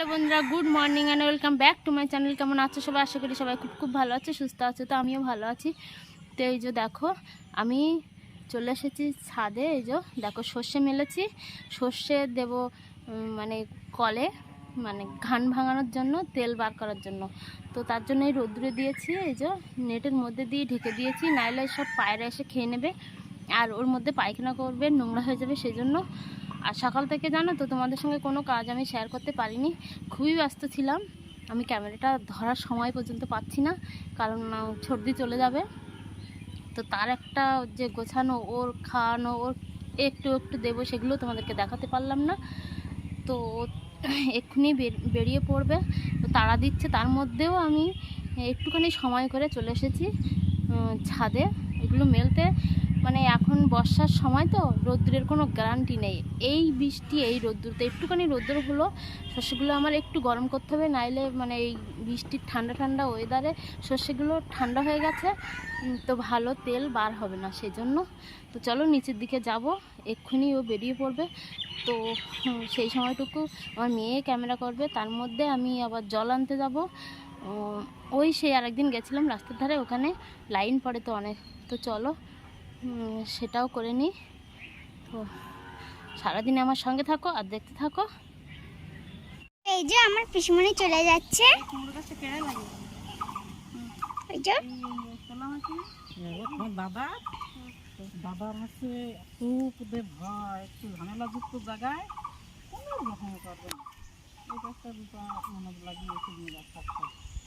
Hello বন্ধুরা, good morning and welcome back to my channel কেমন আছো সবাই? আশা করি সবাই খুব খুব ভালো আছে, সুস্থ আছে, তো আমিও ভালো আছি। তো এই যে দেখো, আমি চলে এসেছি ছাদে। এই যে দেখো, সর্ষে মেলেছি। সর্ষে দেব মানে কলে মানে ঘান ভাঙানোর জন্য, তেল বার করার জন্য। তো তার জন্য এই রোদ্দুরে দিয়েছি, এই যে নেটের মধ্যে দিয়ে ঢেকে দিয়েছি। নাইলে সব পায়রা এসে খেয়ে নেবে, আর ওর মধ্যে পায়খানা করবে, নোংরা হয়ে যাবে সেই জন্য আর সকাল থেকে জানো তো তোমাদের সঙ্গে কোনো কাজ আমি শেয়ার করতে পারিনি। খুবই ব্যস্ত ছিলাম। আমি ক্যামেরাটা ধরার সময় পর্যন্ত পাচ্ছি না, কারণ সর্দি চলে যাবে। তো তার একটা যে গোছানো, ওর খাওয়ানো, ওর একটু একটু দেবো সেগুলো তোমাদেরকে দেখাতে পারলাম না। তো এক্ষুনি বেরিয়ে পড়বে। তো তাড়া দিচ্ছে, তার মধ্যেও আমি একটুখানি সময় করে চলে এসেছি ছাদে। এগুলো মেলতে মানে এখন বর্ষার সময় তো রোদ্দুরের কোনো গ্যারান্টি নেই। এই বৃষ্টি, এই রোদ্দুরতে একটুখানি রোদ্দুর হলো শস্যগুলো আমার একটু গরম করতে হবে, নাইলে মানে এই বৃষ্টির ঠান্ডা ঠান্ডা ওয়েদারে শস্যগুলো ঠান্ডা হয়ে গেছে তো ভালো তেল বার হবে না সেই জন্য তো চলো নিচের দিকে যাব, এক্ষুনি ও বেরিয়ে পড়বে। তো সেই সময়টুকু আমার মেয়ে ক্যামেরা করবে, তার মধ্যে আমি আবার জল আনতে যাব। ওই সেই আরেকদিন গেছিলাম রাস্তার ধারে, ওখানে লাইন পড়ে তো অনেক। তো চলো সেটাও করে নিই তো সারাদিন আমার সঙ্গে থাকো আর দেখতে থাকো। এই যে আমার পিসমণি চলে যাচ্ছে। তোমার দাদা হচ্ছে একটু ওদের ভয় একটু ঝামেলাযুক্ত জায়গায় কোনো রকম করবে না এই কাজটা দুটো মনে লাগিয়ে যাচ্ছে।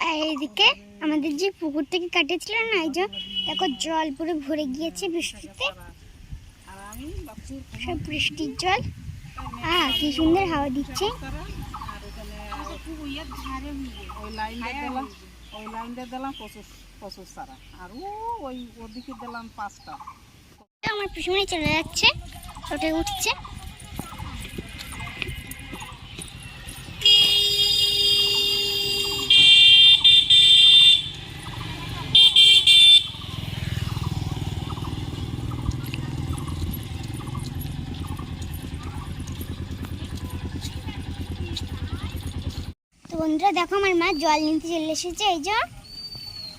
আর এইদিকে আমাদের যে পুকুর থেকে কাটেছিল না, এই যে দেখো জল পুরো ভরে গিয়েছে বৃষ্টিতে। সব বৃষ্টির জল। আহ, কি সুন্দর হাওয়া দিচ্ছে। ওই লাইনটা ওই লাইনটা দিলাম সারা ওই ওদিকে দিলাম পাঁচটা আমার পিসমণি চলে যাচ্ছে ছোটে উঠছে তো বন্ধুরা দেখো আমার মা জল নিতে চলে এসেছে, এই যে।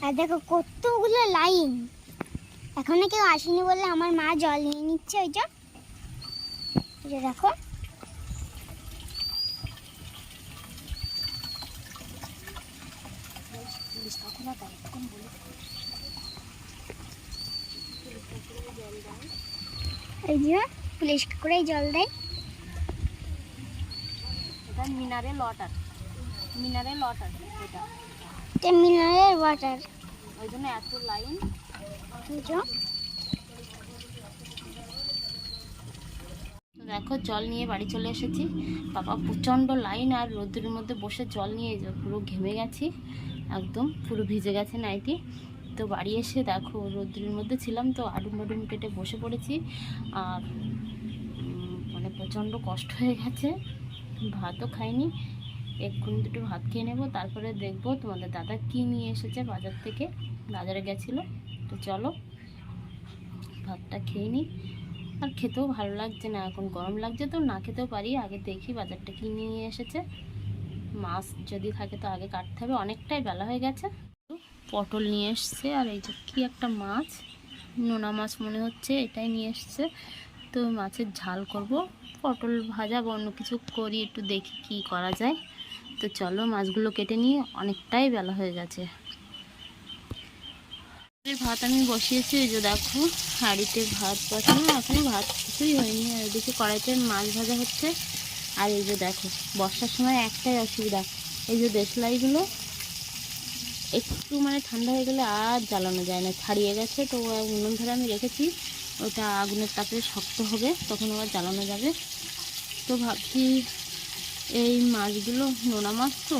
আর দেখো কতগুলো লাইন। এখনও কেউ আসেনি বলে আমার মা জল নিয়ে নিচ্ছে ওই যে। দেখো। এই যে, পুলিশ করে জল দেয়। এটা মিনারেল ওয়াটার মিনারেল ওয়াটার এটা এটা মিনারেল ওয়াটার ওই জন্য এত লাইন দেখো জল নিয়ে বাড়ি চলে এসেছি। বাবা প্রচণ্ড লাইন আর রোদ্দুরের মধ্যে বসে জল নিয়ে পুরো ঘেমে গেছি। একদম পুরো ভিজে গেছে নাইটি। তো বাড়ি এসে দেখো রোদ্রের মধ্যে ছিলাম তো আডুম বাডুম কেটে বসে পড়েছি। আর মানে প্রচণ্ড কষ্ট হয়ে গেছে। ভাতও খাইনি। এক্ষুনি দুটো ভাত খেয়ে নেব, তারপরে দেখব তোমাদের দাদা কি নিয়ে এসেছে বাজার থেকে। বাজারে গেছিল, তো চলো ভাতটা খেয়ে নিই। আর খেতেও ভালো লাগছে না, এখন গরম লাগছে তো, না খেতেও পারি। আগে দেখি বাজারটা কি নিয়ে এসেছে। মাছ যদি থাকে তো আগে কাটতে হবে, অনেকটাই বেলা হয়ে গেছে। পটল নিয়ে এসছে, আর এই যে কী একটা মাছ, নোনা মাছ মনে হচ্ছে, এটাই নিয়ে এসছে। তো মাছের ঝাল করব, পটল ভাজা বা অন্য কিছু করি, একটু দেখি কি করা যায়। তো চলো মাছগুলো কেটে নিয়ে অনেকটাই বেলা হয়ে গেছে। ভাত আমি বসিয়েছি, এই যে দেখো, হাঁড়িতে ভাত বসানো এখনও ভাত কিছুই হয়নি, আর এদিকে কড়াইতে মাছ ভাজা হচ্ছে। আর এই যে দেখো, বর্ষার সময় একটাই অসুবিধা, এই যে দেশলাইগুলো একটু মানে ঠান্ডা হয়ে গেলে আর জ্বালানো যায় না, ছাড়িয়ে গেছে, তো উনুন ধরে আমি রেখেছি, ওটা আগুনের তাপে শক্ত হবে, তখন আবার জ্বালানো যাবে। তো ভাবছি এই মাছগুলো নোনা মাছ তো,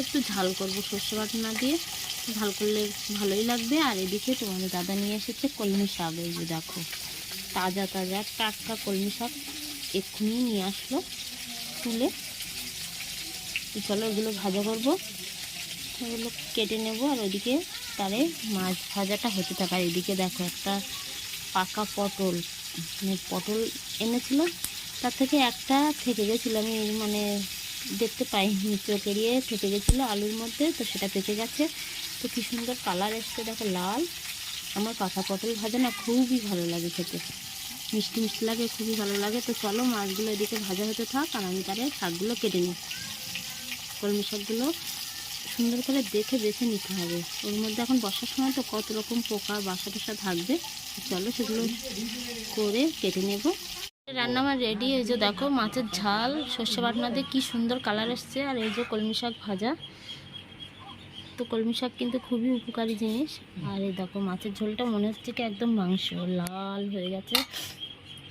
একটু ঝাল করব সর্ষে বাটা না দিয়ে। ঝাল করলে ভালোই লাগবে। আর এদিকে তোমাদের দাদা নিয়ে এসেছে কলমি শাক, এই যে দেখো। তাজা তাজা, টাটকা কলমি শাক এক্ষুনি নিয়ে আসলো তুলে। চলো এগুলো ভাজা করব। এগুলো কেটে নেব আর ওইদিকে তারে মাছ ভাজাটা হতে থাকে। আর এদিকে দেখো একটা পাকা পটল মানে পটল এনেছিল। তার থেকে একটা থেকে গেছিল, আমি মানে দেখতে পাইনি, চোখ এড়িয়ে থেকে গেছিল আলুর মধ্যে, তো সেটা পেকে গেছে। তো কী সুন্দর কালার এসছে, দেখো লাল। আমার কাঁচা পটল ভাজা না খুবই ভালো লাগে খেতে। মিষ্টি মিষ্টি লাগে, খুবই ভালো লাগে। তো চলো মাছগুলো এদিকে ভাজা হতে থাক, আর আমি তারে শাকগুলো কেটে নিই। কলমি শাকগুলো সুন্দর করে দেখে বেছে নিতে হবে। ওর মধ্যে এখন বর্ষার সময় তো কত রকম পোকা বাসা টাসা থাকবে। চলো সেগুলো করে কেটে নেব। রান্না আমার রেডি এই যে দেখো মাছের ঝাল, সর্ষে বাটনা দিয়ে কী সুন্দর কালার এসছে, আর এই যে কলমি শাক ভাজা। তো কলমি শাক কিন্তু খুবই উপকারী জিনিস। আর এই দেখো মাছের ঝোলটা মনে হচ্ছে কি একদম মাংস, লাল হয়ে গেছে।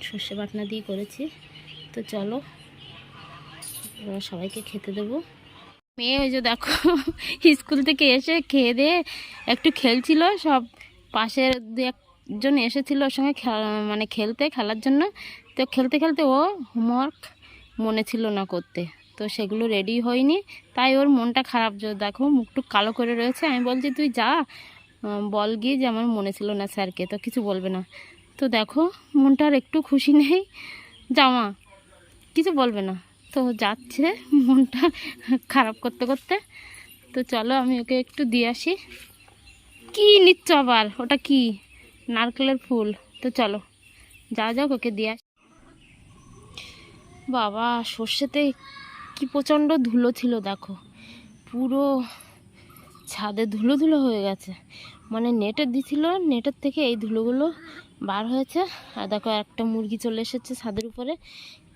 সর্ষে বাটনা দিয়ে করেছি। তো চলো সবাইকে খেতে দেবো। মেয়ে ওই যে দেখো, স্কুল থেকে এসে খেয়ে দিয়ে একটু খেলছিল, সব পাশের দু একজন এসেছিল ওর সঙ্গে মানে খেলতে, খেলার জন্য। তো খেলতে খেলতে ও হোমওয়ার্ক মনে ছিল না করতে। তো সেগুলো রেডি হয়নি, তাই ওর মনটা খারাপ। দেখো মুখটুক কালো করে রয়েছে, আমি বলছি, তুই যা। বল গিয়ে যে আমার মনে ছিল না স্যারকে, তো কিছু বলবে না। তো দেখো মনটা আর একটু খুশি নেই। জামা কিছু বলবে না। তো যাচ্ছে মনটা খারাপ করতে করতে। তো চলো আমি ওকে একটু দিয়ে আসি। কি নিচ্ছ আবার? ওটা কি? নারকেলের ফুল। তো চলো যা যাও ওকে দিয়ে বাবা, সর্ষেতে কি প্রচণ্ড ধুলো ছিল, দেখো। পুরো ছাদে ধুলো ধুলো হয়ে গেছে। মানে নেটের দিছিল, নেটের থেকে এই ধুলোগুলো বার হয়েছে। আর দেখো, একটা মুরগি চলে এসেছে ছাদের উপরে।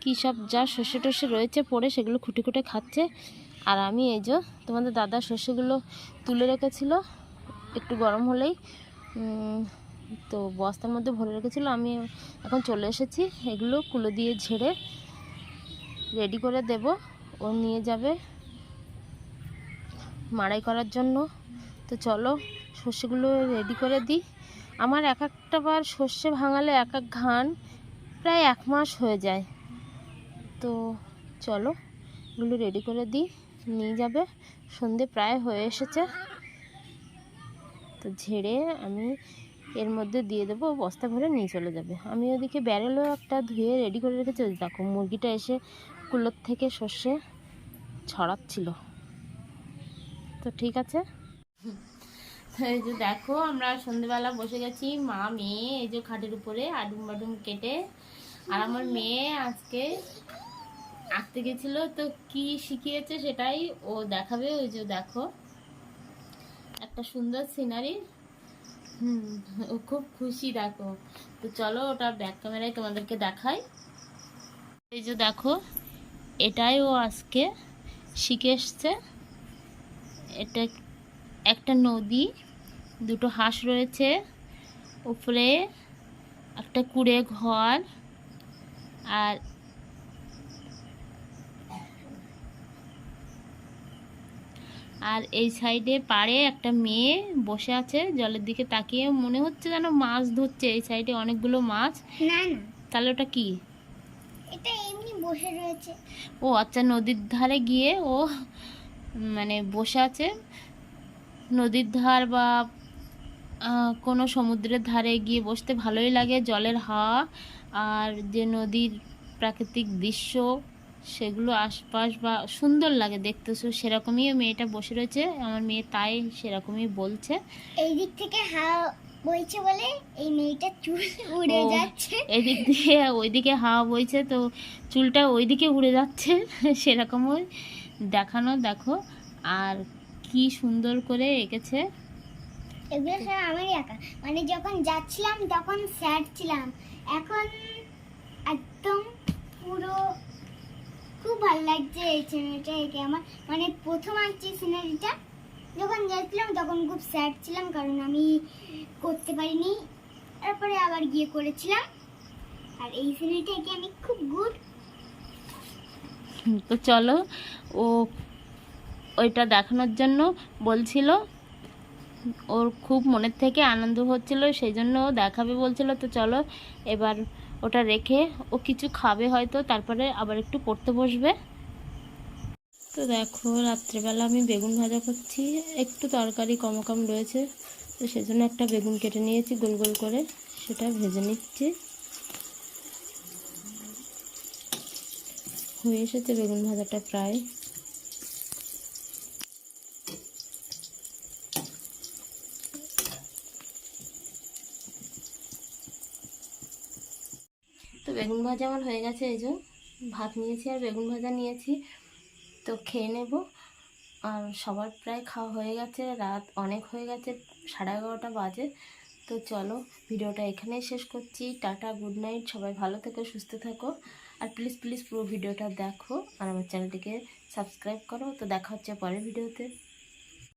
কী সব যা শস্য টস্যে রয়েছে, পড়ে সেগুলো খুঁটে খুঁটে খাচ্ছে। আর আমি এই যে তোমাদের দাদা শস্যগুলো তুলে রেখেছিল, একটু গরম হলেই তো বস্তার মধ্যে ভরে রেখেছিল। আমি এখন চলে এসেছি, এগুলো কুলো দিয়ে ঝেড়ে রেডি করে দেব। ও নিয়ে যাবে মাড়াই করার জন্য। তো চলো, সর্ষেগুলো রেডি করে দিই। আমার এক একটা বার সর্ষে ভাঙালে এক এক ঘান প্রায় এক মাস হয়ে যায়। তো চলো, এগুলো রেডি করে দিই। নিয়ে যাবে। সন্ধে প্রায় হয়ে এসেছে। তো ঝেড়ে আমি এর মধ্যে দিয়ে দেবো, বস্তা ভরে নিয়ে চলে যাবে। আমি ওদিকে ব্যারেলও একটা ধুয়ে রেডি করে রেখেছি। দেখো, মুরগিটা এসে কুলোর থেকে সর্ষে ছড়াচ্ছিল। তো ঠিক আছে? এই যে দেখো, আমরা সন্ধেবেলা বসে গেছি। মা, মেয়ে, এই যে খাটের উপরে আডুম বাডুম কেটে। আর আমার মেয়ে আজকে আঁকতে গেছিল। তো কি শিখিয়েছে সেটাই ও দেখাবে। ওই যে দেখো, একটা সুন্দর সিনারি। হুম, ও খুব খুশি দেখো। তো চলো ওটা ব্যাক ক্যামেরায় তোমাদেরকে দেখাই। এই যে দেখো এটাই ও আজকে শিখে এসছে এটা একটা নদী দুটো হাঁস রয়েছে উপরে একটা কুড়ে ঘর আর আর এই সাইডে পাড়ে একটা মেয়ে বসে আছে জলের দিকে তাকিয়ে। মনে হচ্ছে যেন মাছ ধরছে এই সাইডে অনেকগুলো মাছ। তাহলে ওটা কি? এটা এমনি বসে রয়েছে। ও আচ্ছা নদীর ধারে গিয়ে ও মানে বসে আছে। নদীর ধার বা কোনো সমুদ্রের ধারে গিয়ে বসতে ভালোই লাগে জলের হাওয়া। আর যে নদীর প্রাকৃতিক দৃশ্য সেগুলো আশপাশ বা সুন্দর লাগে দেখতে। সো সেরকমই মেয়েটা বসে রয়েছে। আমার মেয়ে তাই সেরকমই বলছে। এই দিক থেকে হাওয়া বইছে বলে এই মেয়েটা চুল উড়ে যাচ্ছে। এদিক দিয়ে ওইদিকে হাওয়া বইছে তো চুলটা ওইদিকে উড়ে যাচ্ছে। সেরকমই দেখানো দেখো। আর কি সুন্দর করে এঁকেছে। এগুলো সব আমারই আঁকা। মানে যখন যাচ্ছিলাম তখন স্যাড ছিলাম। এখন একদম পুরো খুব ভালো লাগছে এই সিনারিটা এঁকে। আমার মানে প্রথম আঁকছি সিনারিটা যখন যাচ্ছিলাম তখন খুব স্যাড ছিলাম কারণ আমি করতে পারিনি। তারপরে আবার গিয়ে করেছিলাম। আর এই সিনারিটা এঁকে আমি খুব গুড তো চলো, ও ওইটা দেখানোর জন্য বলছিল। ওর খুব মনের থেকে আনন্দ হচ্ছিল সেই জন্য ও দেখাবে বলছিল। তো চলো, এবার ওটা রেখে ও কিছু খাবে হয়তো, তারপরে আবার একটু পড়তে বসবে। তো দেখো, রাত্রেবেলা আমি বেগুন ভাজা করছি। একটু তরকারি কম কম রয়েছে, তো সেজন্য একটা বেগুন কেটে নিয়েছি, গোল গোল করে সেটা ভেজে নিচ্ছি। হয়ে এসেছে বেগুন ভাজাটা প্রায়। তো বেগুন ভাজা আমার হয়ে গেছে, এই ভাত নিয়েছি আর বেগুন ভাজা নিয়েছি। তো খেয়ে নেব। আর সবার প্রায় খাওয়া হয়ে গেছে, রাত অনেক হয়ে গেছে, সাড়ে এগারোটা বাজে। তো চলো, ভিডিওটা এখানেই শেষ করছি। টাটা, গুড নাইট, সবাই ভালো থেকো, সুস্থ থাকো। আর প্লিজ প্লিজ পুরো ভিডিওটা দেখো। আর আমার চ্যানেলটিকে সাবস্ক্রাইব করো। তো দেখা হচ্ছে পরের ভিডিওতে।